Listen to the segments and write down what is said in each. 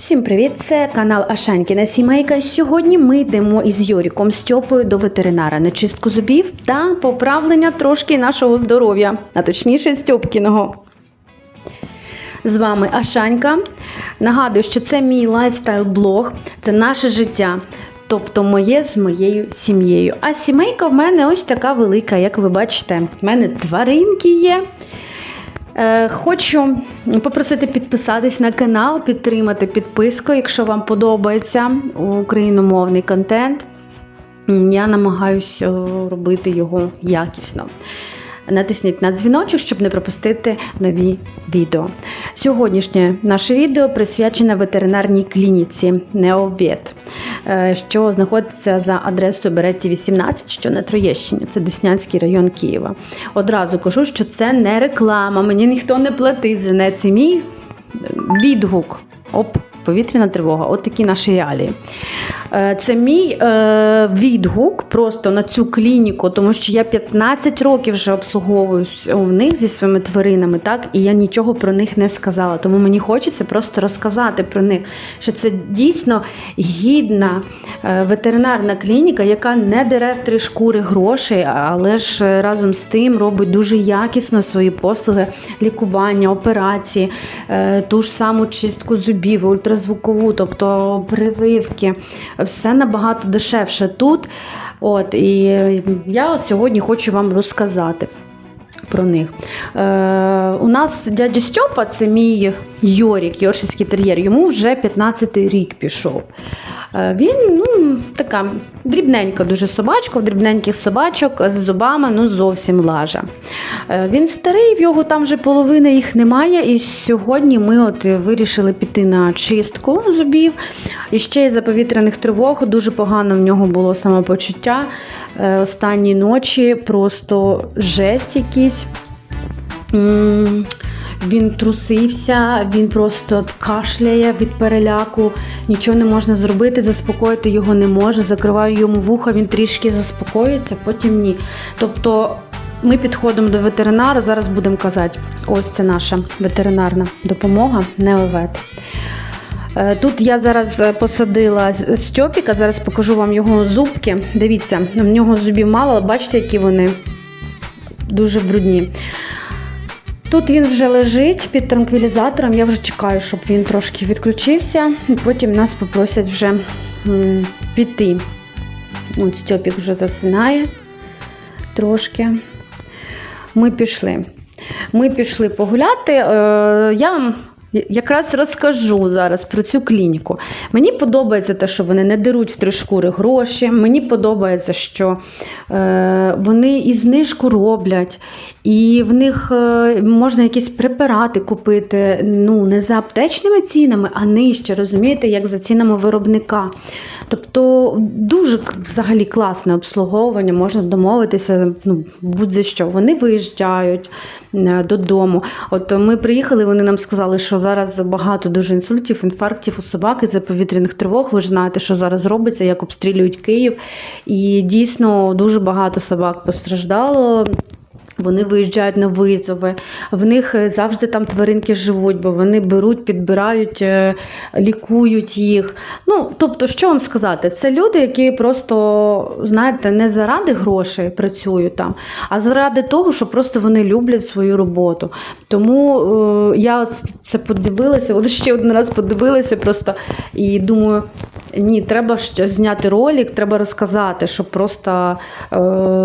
Всім привіт! Це канал Ашанькіна Сімейка. Сьогодні ми йдемо із Йоріком Стьопою до ветеринара на чистку зубів та поправлення трошки нашого здоров'я, а точніше Стьопкіного. З вами Ашанька. Нагадую, що це мій лайфстайл-блог, це наше життя. Тобто моє з моєю сім'єю. А сімейка в мене ось така велика, як ви бачите. В мене тваринки є. Е, Хочу попросити підписатись на канал, підтримати підписку, якщо вам подобається україномовний контент. Я намагаюся робити його якісно. Натисніть на дзвіночок, щоб не пропустити нові відео. Сьогоднішнє наше відео присвячене ветеринарній клініці е, що знаходиться за адресою Беретті 18, що на Троєщині. Це Деснянський район Києва. Одразу кажу, що це не реклама, мені ніхто не платив за неї. Це мій відгук. Оп, повітряна тривога. От такі наші реалії. Е, Це мій е, відгук просто на цю клініку, тому що я 15 років вже обслуговуюсь у них зі своїми тваринами, так, і я нічого про них не сказала. Тому мені хочеться просто розказати про них, що це дійсно гідна е, ветеринарна клініка, яка не дере в три шкури грошей, але ж разом з тим робить дуже якісно свої послуги лікування, операції, ту ж саму чистку зубів, ультразвукову, тобто прививки. Все набагато дешевше тут. От, і я сьогодні хочу вам розказати. Про них. Е, у нас дядя Стьопа, це мій Йорік, Йоршівський тер'єр, йому вже 15 рік пішов. Е, він ну, така дрібненька дуже собачка, дрібненьких собачок з зубами ну, зовсім лажа. Е, він старий, в його там вже половини їх немає. І сьогодні ми от вирішили піти на чистку зубів. І ще із за повітряних тривог дуже погано в нього було самопочуття. Е, Останні ночі просто жесть якийсь. Він трусився, він просто кашляє від переляку, нічого не можна зробити, заспокоїти його не може. Закриваю йому вуха, він трішки заспокоюється, потім ні. Тобто ми підходимо до ветеринара, зараз будемо казати, ось це наша ветеринарна допомога, неовет. Е, Тут я зараз е, посадила Стьопіка, зараз покажу вам його зубки. Дивіться, в нього зубів мало, бачите, які вони дуже брудні. Тут він вже лежить під транквілізатором. Я вже чекаю, щоб він трошки відключився, і потім нас попросять вже піти. От Стьопік вже засинає трошки. Ми пішли. Ми пішли погуляти. Е, Я якраз розкажу зараз про цю клініку. Мені подобається те, що вони не деруть в три шкури гроші. Мені подобається, що е, вони і знижку роблять, і в них е, можна якісь препарати купити ну, не за аптечними цінами, а нижче, розумієте, як за цінами виробника. Тобто дуже взагалі класне обслуговування, можна домовитися ну, будь-за що. Вони виїжджають е, додому. От ми приїхали, вони нам сказали, що зараз багато дуже інсультів, інфарктів у собак із-за повітряних тривог. Ви ж знаєте, що зараз робиться, як обстрілюють Київ. І дійсно дуже багато собак постраждало. Вони виїжджають на визови, в них е, завжди там тваринки живуть, бо вони беруть, підбирають, е, лікують їх. Ну, тобто, що вам сказати? Це люди, які просто, знаєте, не заради грошей працюють там, а заради того, що просто вони люблять свою роботу. Тому е, я це подивилася, от ще один раз подивилася просто і думаю. Ні, треба зняти ролик, треба розказати, щоб просто е,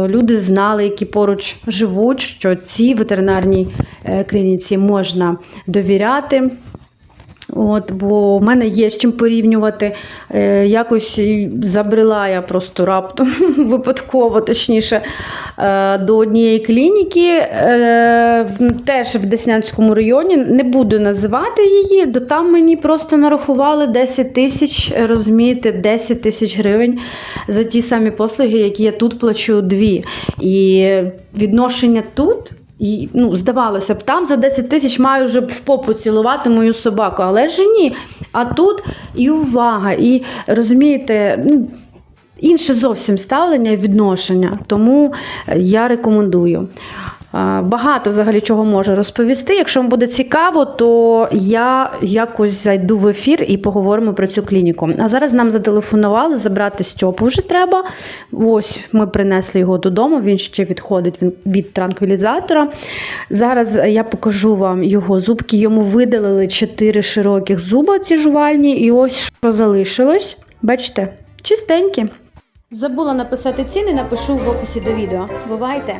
люди знали, які поруч живуть, що цій ветеринарній е, клініці можна довіряти. От, бо в мене є з чим порівнювати. Е, якось забрела я просто раптом, випадково, точніше, е, до однієї клініки, е, теж в Деснянському районі. Не буду називати її, до там мені просто нарахували 10 тисяч, розумієте, 10 тисяч гривень за ті самі послуги, які я тут плачу дві. І відношення тут. І ну, здавалося б, там за 10 тисяч маю вже в попу цілувати мою собаку, але ж ні. А тут і увага, і розумієте, ну, інше зовсім ставлення і відношення. Тому я рекомендую. Багато взагалі чого можу розповісти. Якщо вам буде цікаво, то я якось зайду в ефір і поговоримо про цю клініку. А зараз нам зателефонували забрати Стьопу вже треба. Ось ми принесли його додому. Він ще відходить від транквілізатора. Зараз я покажу вам його зубки. Йому видалили 4 широких зуба ці жувальні, і ось що залишилось. Бачите, чистенькі. Забула написати ціни, напишу в описі до відео. Бувайте!